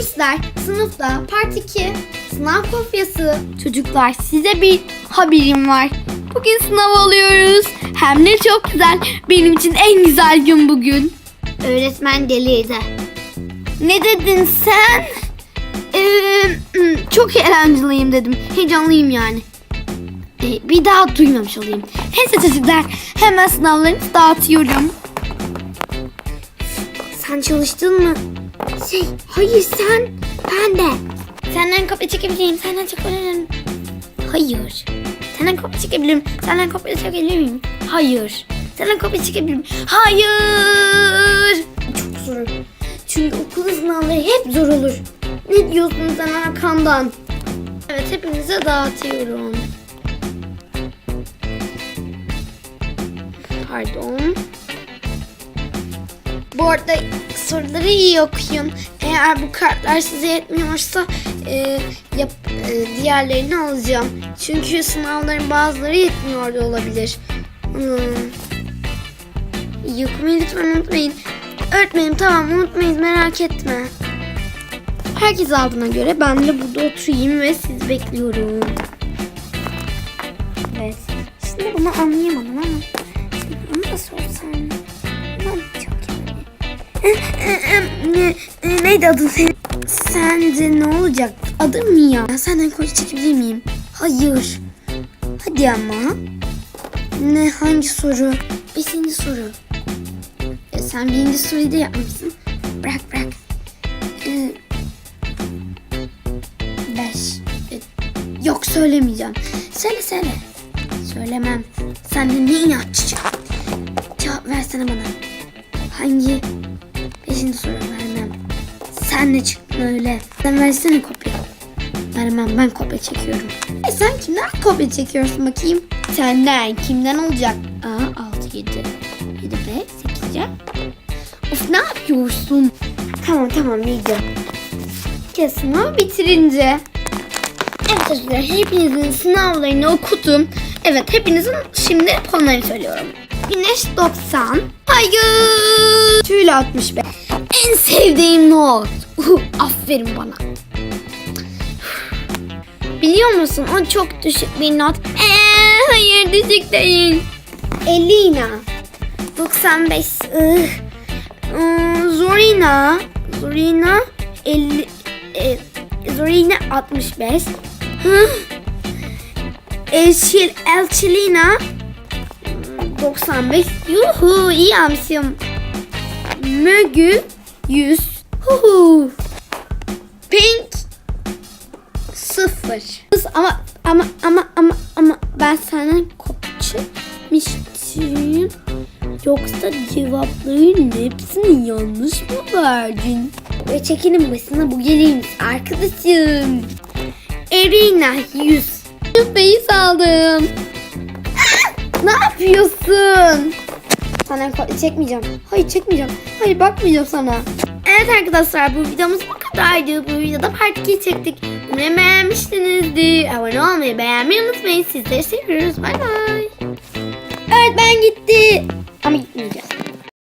Polisler sınıfta part 2 sınav kopyası. Çocuklar size bir haberim var. Bugün sınav alıyoruz. Hem de çok güzel. Benim için en güzel gün bugün. Öğretmen deliydi. Ne dedin sen? Ee, çok eğlenceliyim dedim. Heyecanlıyım yani. Ee, bir daha duymamış olayım. Neyse çocuklar hemen sınavlarınızı dağıtıyorum. Sen çalıştın mı? Şey, hayır sen. De. Senden kopya çekebileyim. Senden çekebilirim. Hayır. Senden kopya çekebilirim. Senden kopya çekebilir miyim? Hayır. Senden kopya çekebilirim. Hayır. Çok zor. Çünkü okul sınavları hep zor olur. Ne diyorsun sen arkamdan? Evet hepinize dağıtıyorum. Pardon. Bu arada soruları iyi okuyun. Eğer bu kartlar size yetmiyorsa e, yap, e, diğerlerini alacağım. Çünkü sınavların bazıları yetmiyor da olabilir. Hmm. Lütfen unutmayın. Öğretmenim tamam unutmayız merak etme. Herkes aldığına göre ben de burada oturayım ve sizi bekliyorum. Evet. Şimdi bunu anlayamadım ama. Neydi adın senin? Sence ne olacak? Adım mı ya? Senden koç çekebilir miyim? Hayır. Hadi ama. Ne hangi soru? Beşinci soru. E, sen birinci soruyu da yapmışsın. Bırak bırak. E, beş. E, yok söylemeyeceğim. Söyle söyle. Söylemem. Sen de ne inatçı. Cevap versene bana. Hangi? Beşinci soru. Sen de çıktın öyle. Sen versene kopya. Vermem ben kopya çekiyorum. E sen kimden kopya çekiyorsun bakayım? Senden kimden olacak? Aa 6 7. 7 B 8 C. Of ne yapıyorsun? Tamam tamam bildim. Kes sınav bitirince. Evet çocuklar hepinizin sınavlarını okudum. Evet hepinizin şimdi puanlarını söylüyorum. Güneş 90. Hayır. Tüyle 65. En sevdiğim not. Uhu, aferin bana. Biliyor musun o çok düşük bir not. Eee, hayır düşük değil. Elina. 95. Ih. Hmm, Zorina. Zorina 50. E, Zorina 65. Hı? Elçil, Elçilina 95. Yuhu iyi amsim. Mögü 100. Huhu. Pink sıfır. Kız ama ama ama ama ama ben senden kopçamıştım. Yoksa cevapların hepsini yanlış mı verdin? Ve çekinin başına bu geleyim arkadaşım. Erina 100. Yüzdeyi aldım. ne yapıyorsun? Kopya çekmeyeceğim. Hayır çekmeyeceğim. Hayır bakmayacağım sana. Evet arkadaşlar bu videomuz bu kadardı. Bu videoda part 2 çektik. Umarım beğenmişsinizdir. Abone olmayı beğenmeyi unutmayın. Sizleri seviyoruz. Bay bay. Öğretmen gitti. Ama gitmeyeceğiz.